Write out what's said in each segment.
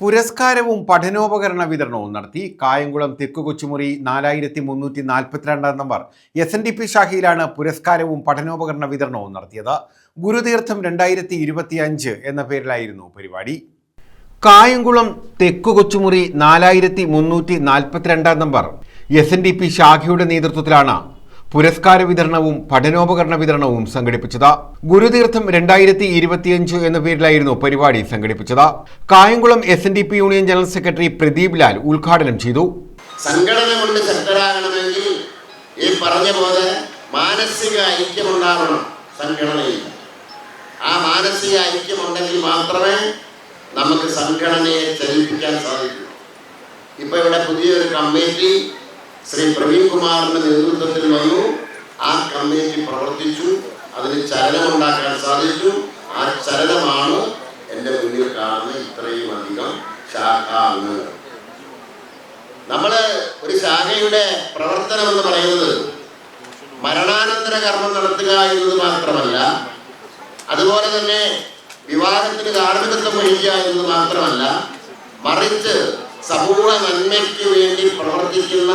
പുരസ്കാരവും പഠനോപകരണ വിതരണവും നടത്തി കായംകുളം തെക്കു കൊച്ചുമുറി നാലായിരത്തി മുന്നൂറ്റി നാൽപ്പത്തിരണ്ടാം number S N D P ശാഖയിലാണ് പുരസ്കാരവും പഠനോപകരണ വിതരണവും നടത്തിയത്. ഗുരുതീർത്ഥം രണ്ടായിരത്തി ഇരുപത്തി അഞ്ച് എന്ന പേരിലായിരുന്നു പരിപാടി. കായംകുളം തെക്കു കൊച്ചുമുറി നാലായിരത്തി മുന്നൂറ്റി നാൽപ്പത്തിരണ്ടാം number S N D P ശാഖയുടെ നേതൃത്വത്തിലാണ് പുരസ്കാര വിതരണവും പഠനോപകരണ വിതരണവും സംഘടിപ്പിച്ചത് ഗുരുതീർത്ഥം രണ്ടായിരത്തി ഇരുപത്തിയഞ്ച് എന്ന പേരിലായിരുന്നു പരിപാടി സംഘടിപ്പിച്ചത്. Kayamkulam S N D P union general secretary Pradeep Lal ഉദ്ഘാടനം ചെയ്തു. സംഘടന കൊണ്ട് ശക്തരാകണമെങ്കിൽ ഈ പറഞ്ഞ പോലെ മാനസിക ഐക്യമുണ്ടാവണം സംഘടനയിൽ. ആ മാനസിക ഐക്യമുണ്ടെങ്കിൽ മാത്രമേ നമുക്ക് സംഘടനയെ ചലിപ്പിക്കാൻ സാധിക്കൂ. ഇപ്പൊ ഇവിടെ പുതിയൊരു കമ്മിറ്റി ശ്രീ പ്രവീൺ കുമാറിന്റെ നേതൃത്വത്തിൽ വന്നു. ആ കമ്മിറ്റി പ്രവർത്തിച്ചു. അതിന് ചലനമുണ്ടാക്കാൻ സാധിച്ചു. ആ ചലനമാണ് എന്റെ മുന്നിൽ കാണുന്ന ഇത്രയും അധികം ശാഖ നമ്മൾ ഒരു ശാഖയുടെ പ്രവർത്തനം എന്ന് പറയുന്നത് മരണാനന്തര കർമ്മം നടത്തുക എന്നത് മാത്രമല്ല അതുപോലെ തന്നെ വിവാഹത്തിന് കാർമ്മികത്വം വഹിക്കുക എന്നത് മാത്രമല്ല മറിച്ച് സമൂഹ നന്മയ്ക്ക് വേണ്ടി പ്രവർത്തിക്കുന്ന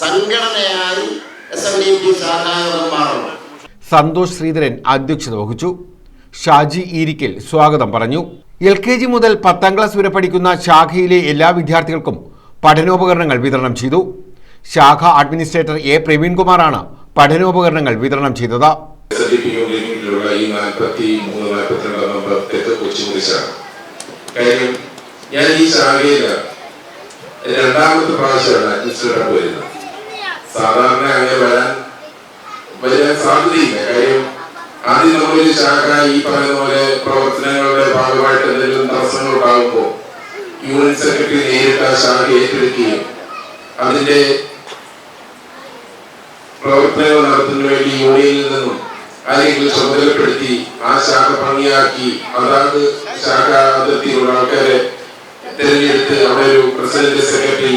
സംഘടനയായി എസ് എൻ ഡി പി ശാഖായോഗം സന്തോഷ് ശ്രീധരൻ അധ്യക്ഷത വഹിച്ചു. ഷാജി ഈരിക്കൽ സ്വാഗതം പറഞ്ഞു. എൽ കെ ജി മുതൽ പത്താം ക്ലാസ് വരെ പഠിക്കുന്ന ശാഖയിലെ എല്ലാ വിദ്യാർത്ഥികൾക്കും പഠനോപകരണങ്ങൾ വിതരണം ചെയ്തു. ശാഖ അഡ്മിനിസ്ട്രേറ്റർ എ പ്രവീൺകുമാറാണ് പഠനോപകരണങ്ങൾ വിതരണം ചെയ്തത്. ഞാൻ ഈ ശാഖയിൽ രണ്ടാമത്തെ പ്രാവശ്യമാണ് അഡ്മിനിസ്ട്രേറ്റർ വരുന്നത്. സാധാരണ അങ്ങനെ വരാൻ വലിയ സാധ്യതയില്ല. കാര്യം ആദ്യം നമ്മളൊരു ശാഖ ഈ പറയുന്ന പോലെ പ്രവർത്തനങ്ങളുടെ ഭാഗമായിട്ട് എന്തെങ്കിലും തടസ്സങ്ങൾ ഉണ്ടാകുമ്പോൾ യൂണിയൻ സെക്രട്ടറി നേരിട്ട് ആ ശാഖ ഏറ്റെടുക്കുകയും അതിന്റെ പ്രവർത്തനങ്ങൾ നടത്തുന്നതിന് വേണ്ടി യൂണിയനിൽ നിന്നും അല്ലെങ്കിൽ ചുമതലപ്പെടുത്തി ആ ശാഖ ഭംഗിയാക്കി അതാത് ശാഖ അതിർത്തിയിലുള്ള ആൾക്കാരെ തിരഞ്ഞെടുത്ത് അവിടെ ഒരു പ്രസിഡന്റ് സെക്രട്ടറി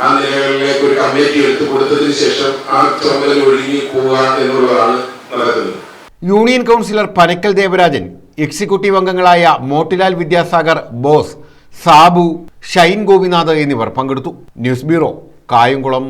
ആ നിലകളിലേക്ക് ഒരു കമ്മിറ്റി എടുത്ത് കൊടുത്തതിന് ശേഷം ആ ചുമതല ഒഴുകി പോവുക എന്നുള്ളതാണ് നടക്കുന്നത്. Union councillor Panakkal Devarajan executive അംഗങ്ങളായ മോട്ടിലാൽ വിദ്യാസാഗർ ബോസ് സാബു ഷൈൻ ഗോപിനാഥ് എന്നിവർ പങ്കെടുത്തു. News bureau Kayamkulam.